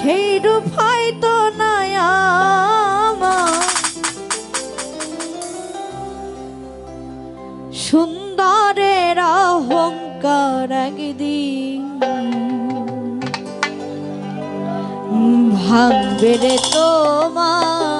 সেই রূপ হয়তো নাই সুন্দরের অহংকার একদিন ভাববে রে তোমার।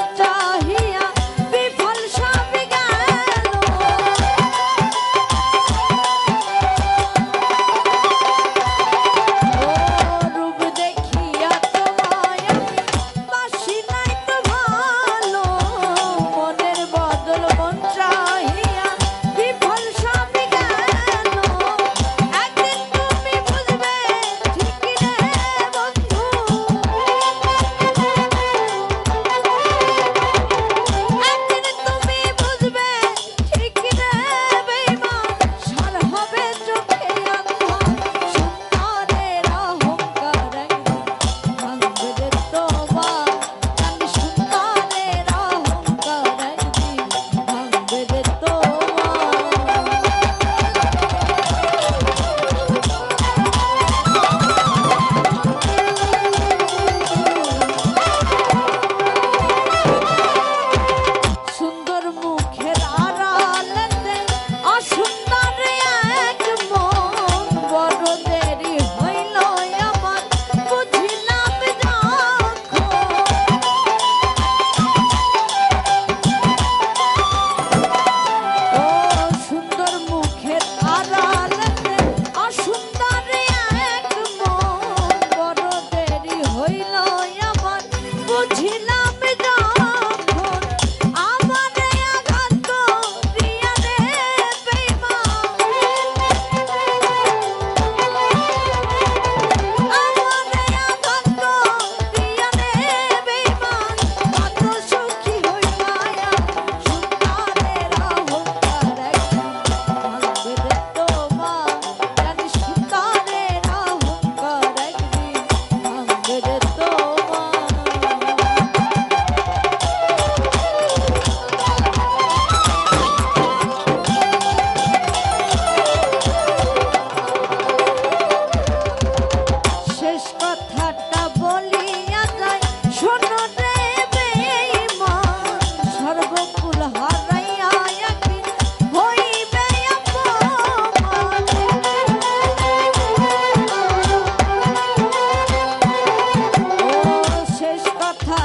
বুঝিলাম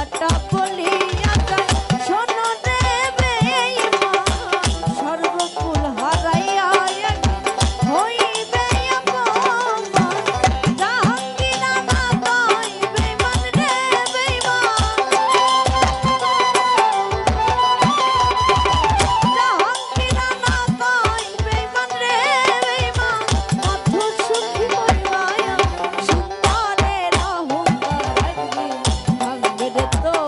stop. ভাঙবে রে